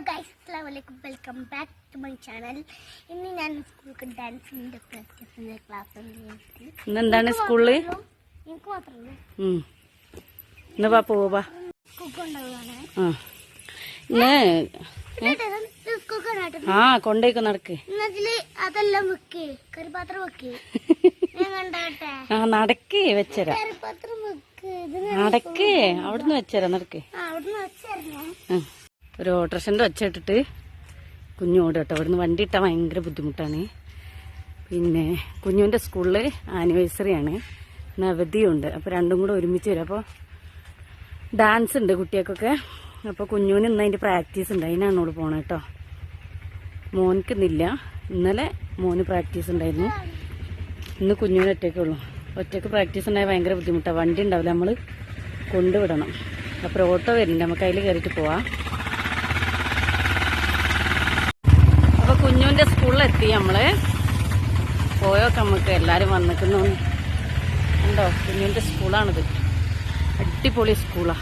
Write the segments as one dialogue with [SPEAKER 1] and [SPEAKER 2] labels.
[SPEAKER 1] Guys അസ്സലാമലൈക്കും welcome back to my channel ഇന്ന് ഞാൻ സ്കൂളിൽ ഡാൻസിന്റെ പ്രാക്ടീസിന്റെ ക്ലാസ്
[SPEAKER 2] ഇന്ന് എന്താണ് സ്കൂളിൽ
[SPEAKER 1] എനിക്ക് മാത്രമല്ല
[SPEAKER 2] ഉം. ഇന്ന് വാ പോവാ. ആ. കൊണ്ടേക്ക് നടക്ക്.
[SPEAKER 1] അതെല്ലാം വെക്ക്. കറിപാത്രം വെക്ക്.
[SPEAKER 2] ആ നടക്ക് വെച്ചരാ. നടക്ക് അവിടുന്ന് വെച്ചരാ നടക്കേ.
[SPEAKER 1] അവിടുന്ന്
[SPEAKER 2] വെച്ചരാ. ഒരു ഓട്ടോറിക്ഷന്റെ ഒച്ച ഇട്ടിട്ട് കുഞ്ഞു ഓടും കേട്ടോ. അവിടുന്ന് വണ്ടി ഇട്ടാൽ ഭയങ്കര ബുദ്ധിമുട്ടാണ്. പിന്നെ കുഞ്ഞുവിന്റെ സ്കൂളിൽ ആനിവേഴ്സറി ആണ്. ഇന്ന് അവധിയുണ്ട് അപ്പോൾ രണ്ടും കൂടെ ഒരുമിച്ച് വരും. അപ്പോൾ ഡാൻസ് ഉണ്ട് കുട്ടികൾക്കൊക്കെ. അപ്പോൾ കുഞ്ഞുവിന് ഇന്ന് അതിന്റെ പ്രാക്ടീസ് ഉണ്ട്. അതിനാണ് ഓൾ പോണത് കേട്ടോ. മോനിക്ക് ഇന്നില്ല. ഇന്നലെ മോന് പ്രാക്ടീസ് ഉണ്ടായിരുന്നു. ഇന്ന് കുഞ്ഞുവിന് ഒറ്റയ്ക്കേ ഉള്ളൂ. ഒറ്റയ്ക്ക് പ്രാക്ടീസ് ഉണ്ടായാൽ ഭയങ്കര ബുദ്ധിമുട്ടാണ് വണ്ടി ഉണ്ടാവില്ല. നമ്മൾ കൊണ്ടുവിടണം. അപ്പോൾ ഓട്ടോ വരുന്നുണ്ട്. നമുക്ക് അതിൽ കയറിയിട്ട് പോവാം അപ്പോൾ സ്കൂളിലെത്തി നമ്മൾ. പോയൊക്കെ നമുക്ക് എല്ലാരും വന്നിക്കുന്നു. ഉണ്ടോ കുഞ്ഞിന്റെ സ്കൂളാണിത്. അടിപൊളി സ്കൂളാ.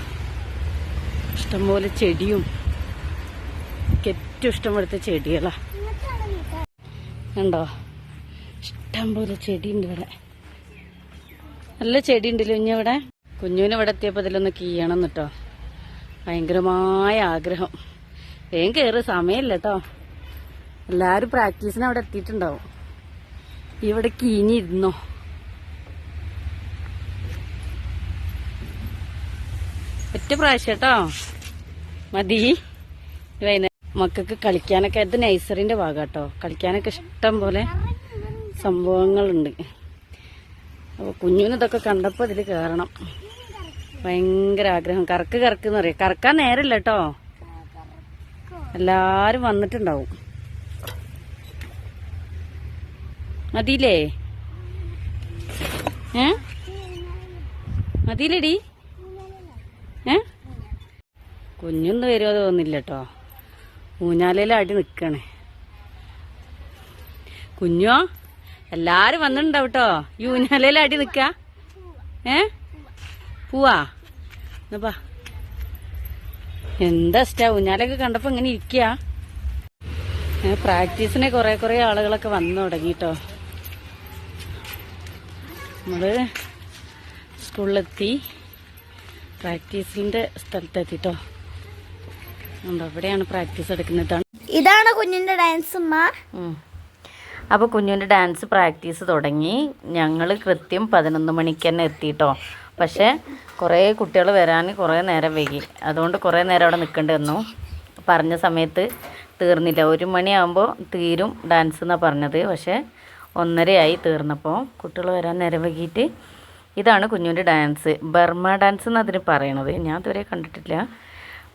[SPEAKER 2] ഇഷ്ടംപോലെ ചെടിയും. ഏറ്റവും ഇഷ്ടപ്പെടുത്ത ചെടികളാ. ഉണ്ടോ ഇഷ്ടംപോലെ ചെടിയുണ്ട് ഇവിടെ. നല്ല ചെടി ഉണ്ടല്ലോ ഇവിടെ. കുഞ്ഞുവിന് ഇവിടെ എത്തിയപ്പോൾ ഇതിലൊന്ന് കീയണം കേട്ടോ ഭയങ്കരമായ ആഗ്രഹം. വേഗം കയറി സമയമില്ല കേട്ടോ എല്ലാവരും പ്രാക്ടീസിന് അവിടെ എത്തിയിട്ടുണ്ടാവും. ഇവിടെ കീഞ്ഞിരുന്നോ ഒറ്റ പ്രാവശ്യം കേട്ടോ. മതി. മക്കൾക്ക് കളിക്കാനൊക്കെ ഇത് നൈസറിന്റെ ഭാഗം കേട്ടോ കളിക്കാനൊക്കെ ഇഷ്ടം പോലെ സംഭവങ്ങളുണ്ട്. അപ്പോൾ കുഞ്ഞുവിന് ഇതൊക്കെ കണ്ടപ്പോൾ കയറണം ഭയങ്കര ആഗ്രഹം. കറക്ക് കറക്ക് എന്ന് പറയാം. കറക്കാൻ നേരമില്ല കേട്ടോ. എല്ലാരും വന്നിട്ടുണ്ടാവും. മതിയില്ലേ? ഏ? മതിയില്ലേടി. ഏ? കുഞ്ഞൊന്നും വരുമോ തോന്നില്ല കേട്ടോ ഊഞ്ഞാലയിലാട്ടി നിൽക്കണേ കുഞ്ഞോ എല്ലാരും വന്നിട്ടുണ്ടാവും കേട്ടോ ഈ ഊഞ്ഞാലയിലാട്ടി നിക്ക. ഏ? പൂവാ. എന്നാ എന്താ ഇഷ്ടാ? ഊഞ്ഞാലൊക്കെ കണ്ടപ്പോ ഇങ്ങനെ ഇരിക്കുക പ്രാക്ടീസിന് കുറെ കുറെ ആളുകളൊക്കെ വന്നു തുടങ്ങിട്ടോ നമ്മൾ സ്കൂളിലെത്തി പ്രാക്ടീസിന്റെ സ്ഥലത്തെത്തിട്ടോ. അവിടെയാണ് പ്രാക്ടീസ് എടുക്കുന്നത്.
[SPEAKER 1] ഇതാണ് കുഞ്ഞിന്റെ ഡാൻസ്
[SPEAKER 2] അപ്പോൾ കുഞ്ഞിന്റെ ഡാൻസ് പ്രാക്ടീസ് തുടങ്ങി. ഞങ്ങൾ കൃത്യം പതിനൊന്ന് മണിക്ക് തന്നെ എത്തിട്ടോ. പക്ഷേ കുറേ കുട്ടികൾ വരാൻ കുറേ നേരം വൈകി. അതുകൊണ്ട് കുറേ നേരം അവിടെ നിൽക്കേണ്ടി വന്നു. പറഞ്ഞ സമയത്ത് തീർന്നില്ല. ഒരു മണിയാകുമ്പോൾ തീരും ഡാൻസ് എന്നാണ് പറഞ്ഞത്. പക്ഷേ ഒന്നരയായി തീർന്നപ്പോൾ കുട്ടികൾ വരാൻ നിരവകിയിട്ട് ഇതാണ് കുഞ്ഞുവിന്റെ ഡാൻസ്. ബർമ ഡാൻസ് എന്ന് അതിന് പറയണത്. ഞാൻ ഇതുവരെ കണ്ടിട്ടില്ല.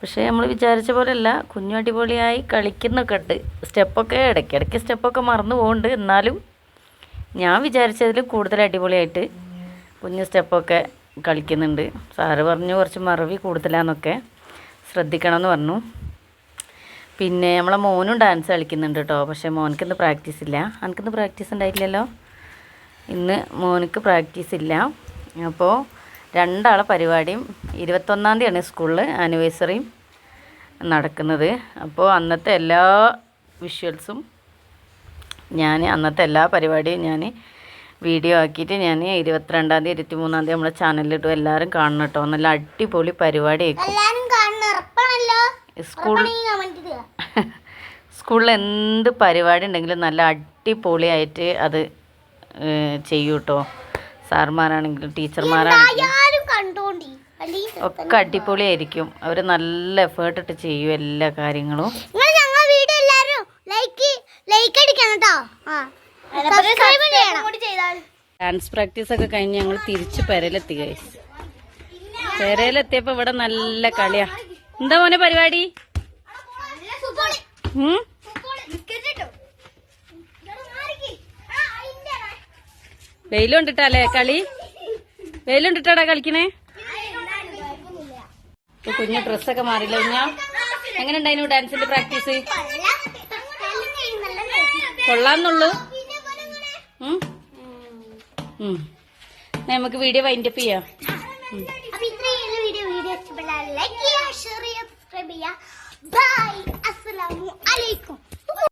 [SPEAKER 2] പക്ഷേ നമ്മൾ വിചാരിച്ച പോലെയല്ല കുഞ്ഞു അടിപൊളിയായി കളിക്കുന്നൊക്കെ ഉണ്ട് സ്റ്റെപ്പൊക്കെ ഇടയ്ക്കിടയ്ക്ക് സ്റ്റെപ്പൊക്കെ മറന്നു പോകുന്നുണ്ട് എന്നാലും ഞാൻ വിചാരിച്ചതിലും കൂടുതൽ അടിപൊളിയായിട്ട് കുഞ്ഞു സ്റ്റെപ്പൊക്കെ കളിക്കുന്നുണ്ട്. സാറ് പറഞ്ഞു കുറച്ച് മറവി കൂടുതലാന്നൊക്കെ ശ്രദ്ധിക്കണമെന്ന് പറഞ്ഞു. പിന്നെ നമ്മളെ മോനും ഡാൻസ് കളിക്കുന്നുണ്ട് കേട്ടോ പക്ഷേ മോനക്കിന്ന് പ്രാക്ടീസ് ഇല്ല. എനിക്കിന്ന് പ്രാക്ടീസ് ഉണ്ടായിട്ടില്ലല്ലോ ഇന്ന് മോനക്ക് പ്രാക്ടീസ് ഇല്ല. അപ്പോൾ രണ്ടാളെ പരിപാടിയും ഇരുപത്തൊന്നാം തീയതിയാണ് സ്കൂളിൽ ആനിവേഴ്സറിയും നടക്കുന്നത്. അപ്പോൾ അന്നത്തെ എല്ലാ വിഷ്വൽസും ഞാൻ അന്നത്തെ എല്ലാ പരിപാടിയും ഞാൻ വീഡിയോ ആക്കിയിട്ട് ഞാൻ ഇരുപത്തിരണ്ടാം തീയതി ഇരുപത്തി മൂന്നാം തീയതി നമ്മളെ ചാനലിലിട്ടും എല്ലാവരും കാണണം കേട്ടോ നല്ല അടിപൊളി പരിപാടി ആയിരിക്കും സ്കൂൾ സ്കൂളിൽ എന്ത് പരിപാടി ഉണ്ടെങ്കിലും നല്ല അടിപൊളിയായിട്ട് അത് ചെയ്യൂ കേട്ടോ സാർമാരാണെങ്കിലും ടീച്ചർമാരാണെങ്കിലും. ഒക്കെ അടിപൊളിയായിരിക്കും. അവർ നല്ല എഫേർട്ട് ഇട്ട് ചെയ്യും എല്ലാ കാര്യങ്ങളും.
[SPEAKER 1] നിങ്ങൾ ഞങ്ങൾ വീഡിയോ എല്ലാരും ലൈക്ക് ലൈക്ക് അടിക്കണം കേട്ടോ സബ്സ്ക്രൈബ് ചെയ്യണം. കൂടി ചെയ്താൽ.
[SPEAKER 2] ഡാൻസ് പ്രാക്ടീസ് ഒക്കെ കഴിഞ്ഞ് ഞങ്ങൾ തിരിച്ച് പെരയിലെത്തി ഗൈസ് പെരയിലെത്തിയപ്പോ ഇവിടെ നല്ല കളിയാ. എന്താ മോനെ പരിപാടി? ഉം? വെയിലുണ്ടിട്ടല്ലേ കളി? വെയിലുണ്ടിട്ടാടാ കളിക്കണേ? കുഞ്ഞു ഡ്രസ്സൊക്കെ മാറില്ല കുഞ്ഞാ? എങ്ങനെ ഉണ്ടായിരുന്നു ഡാൻസിന്റെ പ്രാക്ടീസ്? കൊള്ളാന്നുള്ളു. നമുക്ക് വീഡിയോ വൈൻഡപ്പ് ചെയ്യാം.
[SPEAKER 1] ലൈക്ക് ചെയ്യുക ഷെയർ भैया बाय असलकुम